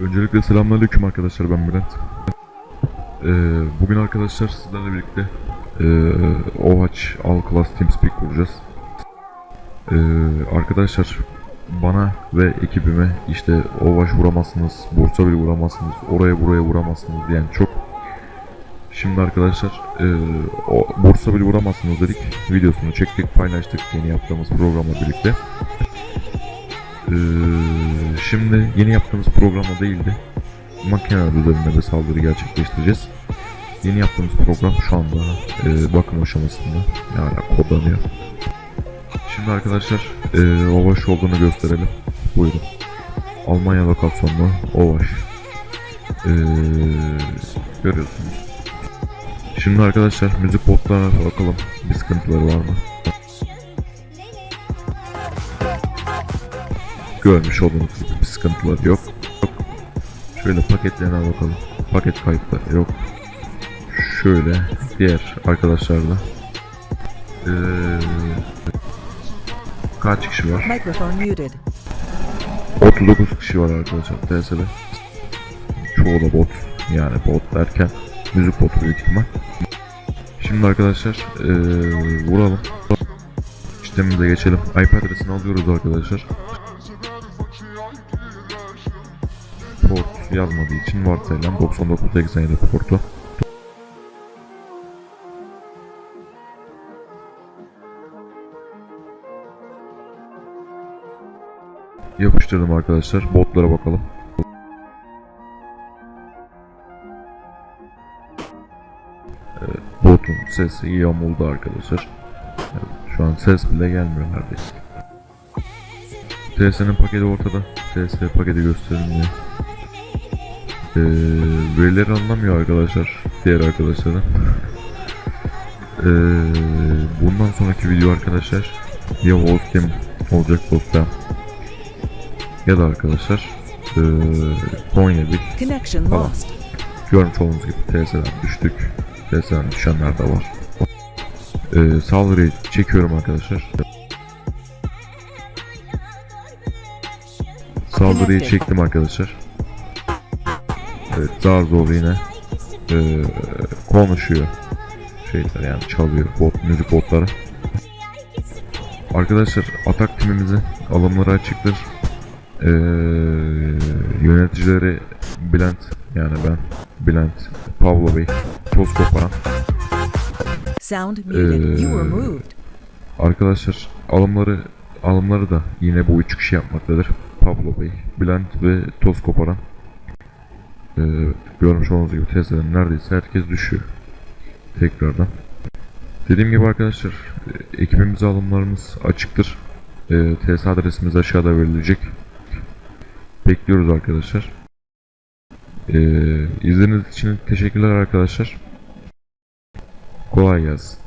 Öncelikle selamünaleyküm arkadaşlar ben Bülent. Ee, bugün arkadaşlar sizlerle birlikte ee, OHAC All Class TeamSpeak kuracağız. Ee, arkadaşlar bana ve ekibime işte OHAC vuramazsınız, Bursa bile vuramazsınız, oraya buraya vuramazsınız diyen çok. Şimdi arkadaşlar ee, o, Bursa bile vuramazsınız dedik. Videosunu çektik, paylaştık yeni yaptığımız programla birlikte. Ee, şimdi yeni yaptığımız programda değildi. Makineler üzerinde de saldırı gerçekleştireceğiz. Yeni yaptığımız program şu anda e, bakım aşamasında. Yani kodlanıyor. Şimdi arkadaşlar e, Ovaş olduğunu gösterelim. Buyurun. Almanya lokasyonlu Ovaş. E, görüyorsunuz. Şimdi arkadaşlar müzik botlarına bakalım. Bir sıkıntıları var mı? Görmüş olduğunuz gibi bir sıkıntıları yok. Şöyle paketlerine bakalım. Paket kayıtları yok. Şöyle diğer arkadaşlarla ee, kaç kişi var? Microphone muted. 39 kişi var arkadaşlar TS'de. Çoğu da bot. Yani bot derken müzik botu büyük ihtimal. Şimdi arkadaşlar ee, vuralım. İşlemimize geçelim. IP adresini alıyoruz arkadaşlar. Port yazmadığı için varsayılan 9987 portu. Yapıştırdım arkadaşlar. Botlara bakalım. Evet, botun sesi yamuldu arkadaşlar. Evet, şu an ses bile gelmiyor neredeyse. TS'nin paketi ortada. TS paketi gösterilmiyor. Ee, verileri anlamıyor arkadaşlar. Diğer arkadaşlarım. Ee, bundan sonraki video arkadaşlar ya Wolfteam olacak Wolfteam ya da arkadaşlar ee, Konya bir Connection Tamam. lost. görmüş olduğunuz gibi TS'den düştük. TS'den düşenler de var. Ee, saldırıyı çekiyorum arkadaşlar. Saldırıyı çektim arkadaşlar. Evet zar zor yine ee, konuşuyor. Şeyler yani çalıyor bot, müzik botları. Arkadaşlar atak timimizin alımları açıktır. Ee, yöneticileri Bülent yani ben Bülent, Pavlo Bey, toz koparan. Sound muted. You were moved. Arkadaşlar alımları alımları da yine bu üç kişi yapmaktadır. Pablo Bey, Bülent ve toz koparan. Ee, görmüş olduğunuz gibi testlerin neredeyse herkes düşüyor. Tekrardan. Dediğim gibi arkadaşlar e, ekibimize alımlarımız açıktır. E, TS adresimiz aşağıda verilecek. Bekliyoruz arkadaşlar. E, izlediğiniz için teşekkürler arkadaşlar. Kolay gelsin.